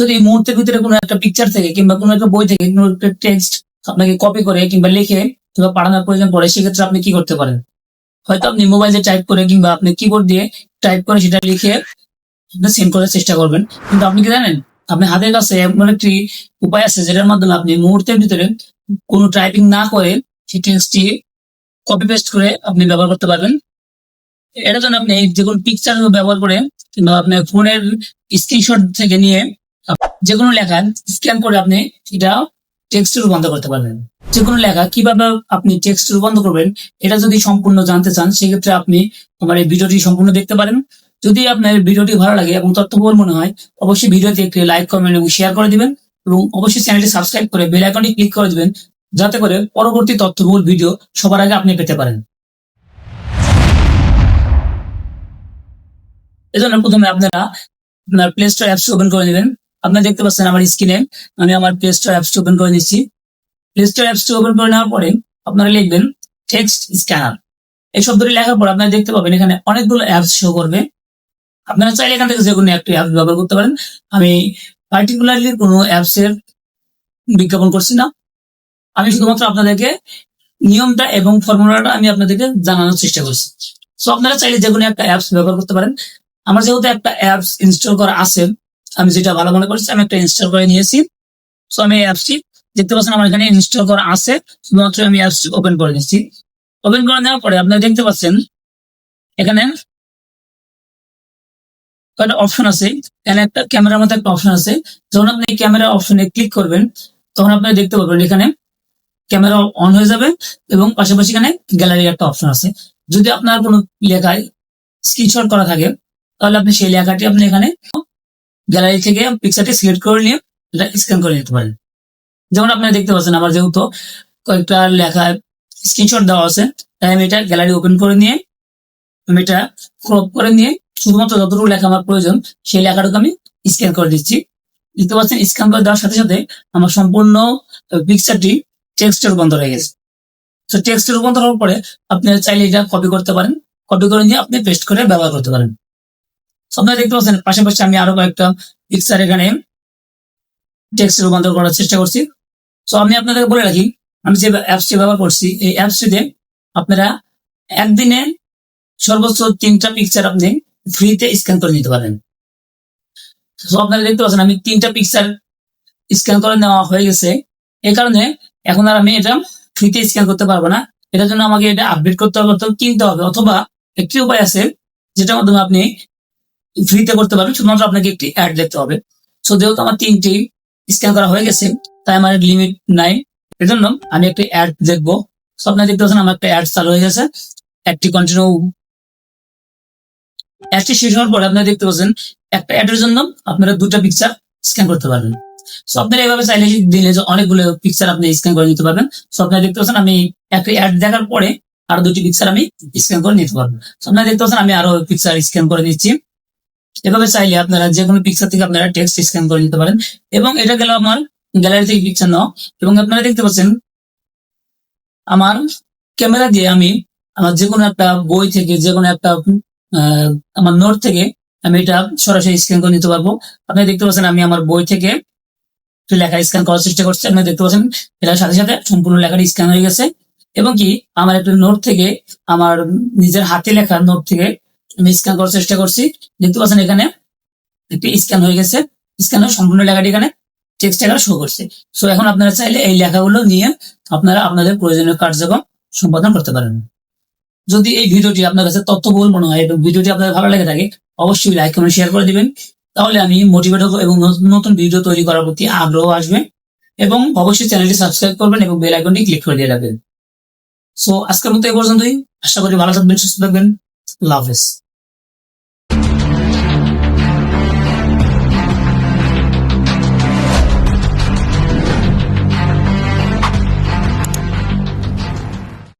যদি মুহূর্তের ভিতরে কোনো একটা পিকচার থেকে কিংবা কোনো একটা বই থেকে কোনো একটা টেক্সট আপনাকে কপি করে কিংবা লিখে কিংবা পাঠানোর প্রয়োজন পড়ে, সেক্ষেত্রে আপনি কি করতে পারেন? হয়তো আপনি মোবাইলে টাইপ করে কিংবা আপনি কিবোর্ড দিয়ে টাইপ করে সেটা লিখে আপনি সেন্ড করার চেষ্টা করবেন। কিন্তু আপনি কি জানেন? আপনি হাতের কাছে এমন একটি উপায় আছে যেটার মাধ্যমে আপনি মুহূর্তের ভিতরে কোনো টাইপিং না করে সেই টেক্সটটি কপি পেস্ট করে আপনি ব্যবহার করতে পারবেন। এটার জন্য আপনি যে কোনো পিকচার ব্যবহার করে কিংবা আপনার ফোনের স্ক্রিনশট থেকে নিয়ে যে কোনো লেখা স্ক্যান করে আপনি এটা টেক্সট রূপান্তর করতে পারবেন। যে কোনো লেখা কীভাবে আপনি টেক্সট রূপান্তর করবেন, এটা যদি সম্পূর্ণ জানতে চান, সেক্ষেত্রে আপনি আমার এই ভিডিওটি সম্পূর্ণ দেখতে পারেন। যদি আপনার ভিডিওটি ভালো লাগে এবং তথ্যবহুল মনে হয়, অবশ্যই ভিডিওতে একটি লাইক কমেন্ট এবং শেয়ার করে দিবেন এবং অবশ্যই চ্যানেলটি সাবস্ক্রাইব করে বেল আইকনটি ক্লিক করে দিবেন, যাতে করে পরবর্তী তথ্যবহুল ভিডিও সবার আগে আপনি পেতে পারেন। এজন্য প্রথমে আপনারা আপনার প্লে স্টোর অ্যাপস ওপেন করে নেবেন। আপনারা দেখতে পাচ্ছেন আমার স্ক্রিনে আমি আমার প্লে স্টোর অ্যাপস ওপেন করে নিচ্ছি। প্লে স্টোর অ্যাপস ওপেন করে নেওয়ার পরে আপনারা লিখবেন টেক্সট স্ক্যানার এই শব্দটি লেখার পর আপনারা দেখতে পাবেন এখানে অনেকগুলো অ্যাপস শো করবে। আপনারা চাইলে এখান থেকে যে কোনো একটি অ্যাপ ব্যবহার করতে পারেন। আমি পার্টিকুলারলি কোনো অ্যাপস এর বিজ্ঞাপন করছি না। আমি শুধুমাত্র আপনাদেরকে নিয়মটা এবং ফর্মুলাটা আমি আপনাদেরকে জানানোর চেষ্টা করছি। সো আপনারা চাইলে যে কোনো একটা অ্যাপস ব্যবহার করতে পারেন। আমার যেহেতু একটা অ্যাপস ইনস্টল করা আছে আমি যেটা ভালো মনে করছি, আমি একটা ইনস্টল করে নিয়েছি। সো আমি এই অ্যাপসটি দেখতে পাচ্ছেন, আমার এখানে ইনস্টল করা আছে। শুধুমাত্র আমি অ্যাপসটি ওপেন করে নিচ্ছি ওপেন করে নেওয়ার পরে আপনারা দেখতে পাচ্ছেন, এখানে কয়েকটা অপশন আছে। এখানে একটা ক্যামেরার মধ্যে একটা অপশন আছে। যখন আপনি এই ক্যামেরা অপশনে ক্লিক করবেন, তখন আপনি দেখতে পাবেন এখানে ক্যামেরা অন হয়ে যাবে এবং পাশাপাশি এখানে গ্যালারি একটা অপশন আছে। যদি আপনার কোনো লেখায় স্ক্রিনশট করা থাকে, তাহলে আপনি সেই লেখাটি আপনি এখানে গ্যালারি থেকে পিকচারটি সিলেক্ট করে নিয়ে এটা স্ক্যান করে নিতে পারেন। যেমন আপনারা দেখতে পাচ্ছেন, আমার যেহেতু কয়েকটা লেখা স্ক্রিনশট দেওয়া আছে, তাই আমি এটা গ্যালারি ওপেন করে নিয়ে, আমি এটা ক্রপ করে নিয়ে শুধুমাত্র যতটুকু লেখা আমার প্রয়োজন, সেই লেখাটুকু আমি স্ক্যান করে দিচ্ছি। দেখতে পাচ্ছেন স্ক্যান করে দেওয়ার সাথে সাথে আমার সম্পূর্ণ পিকচারটি টেক্সটে রূপান্তর হয়ে গেছে। তো টেক্সটে রূপান্তর হওয়ার পরে আপনি চাইলে এটা কপি করতে পারেন। কপি করে নিয়ে আপনি পেস্ট করে ব্যবহার করতে পারেন। আপনারা দেখতে পাচ্ছেন, পাশাপাশি আমি আরও কয়েকটা পিকচার এখানে টেক্সটে রূপান্তর করার চেষ্টা করছি। তো আমি আপনাদেরকে বলে রাখি, আমি যে অ্যাপসটি ব্যবহার করছি, এই অ্যাপসটিতে আপনারা একদিনে সর্বোচ্চ তিনটা পিকচার আপনি ফ্রিতে স্ক্যান করে নিতে পারেন। তো আপনারা দেখতে পাচ্ছেন, আমি তিনটা পিকচার স্ক্যান করে নেওয়া হয়ে গেছে। এই কারণে এখন আর আমি এটা ফ্রিতে স্ক্যান করতে পারব না। এটার জন্য আমাকে এটা আপডেট করতে হবে অথবা কিনতে হবে, অথবা একটি উপায় আছে, যেটার মাধ্যমে আপনি ফ্রিতে করতে পারবেন শুধুমাত্র আপনাকে একটি অ্যাড দেখতে হবে। সো যেহেতু আমার তিনটি স্ক্যান করা হয়ে গেছে তাই আমার লিমিট নাই। এজন্য আমি একটি অ্যাড দেখব। সো আপনারা দেখতে পাচ্ছেন আমার একটা অ্যাড চালু হয়ে গেছে। একটি কন্টিনিউ অ্যাডটি শেষ হওয়ার পরে আপনারা দেখতে পাচ্ছেন একটা অ্যাডের জন্য আপনারা দুটা পিকচার স্ক্যান করতে পারবেন। সো আপনারা এভাবে চাইলে দিলে যে অনেকগুলো পিকচার আপনি স্ক্যান করে নিতে পারবেন। সো আপনারা দেখতে পাচ্ছেন আমি একটা অ্যাড দেখার পরে আরও দুটি পিকচার আমি স্ক্যান করে নিতে পারব। So, আপনারা দেখতে পাচ্ছেন আমি আরও পিকচার স্ক্যান করে নিচ্ছি। এভাবে চাইলে আপনারা যে কোনো পিকচার থেকে আপনারা টেক্সট স্ক্যান করে নিতে পারেন। এবং এটা গেল আমার গ্যালারি থেকে পিকচার নাও এবং আপনারা দেখতে পাচ্ছেন, আমার ক্যামেরা দিয়ে আমি আমার যে কোনো একটা বই থেকে যে কোনো একটা আমার নোট থেকে আমি এটা সরাসরি স্ক্যান করে নিতে পারব। আপনি দেখতে পাচ্ছেন আমি আমার বই থেকে লেখা স্ক্যান করার চেষ্টা করছি। আপনি দেখতে পাচ্ছেন, এটার সাথে সাথে সম্পূর্ণ লেখাটি স্ক্যান হয়ে গেছে। এবং কি, আমার একটা নোট থেকে, আমার নিজের হাতে লেখা নোট থেকে আমি স্ক্যান করার চেষ্টা করছি। দেখতে পাচ্ছেন এখানে একটি স্ক্যান হয়ে গেছে। স্ক্যান সম্পূর্ণ লেখাটি এখানে টেক্সট এখানে শো করছে। সো এখন আপনারা চাইলে এই লেখাগুলো নিয়ে আপনারা আপনাদের প্রয়োজনীয় কার্যক্রম সম্পাদন করতে পারেন। যদি এই ভিডিওটি আপনার কাছে তথ্যবহুল মনে হয় এবং ভিডিওটি আপনার ভালো লেগে থাকে, অবশ্যই লাইক কমেন্ট শেয়ার করে দিবেন। তাহলে আমি মোটিভেট হব এবং নতুন নতুন ভিডিও তৈরি করার প্রতি আগ্রহ আসবে এবং অবশ্যই চ্যানেলটি সাবস্ক্রাইব করবেন এবং বেল আইকনটি ক্লিক করে দিয়ে রাখবেন। সো আজকের মতো এই পর্যন্তই। আশা করি ভালো থাকবেন, সুস্থ থাকবেন। Lovers.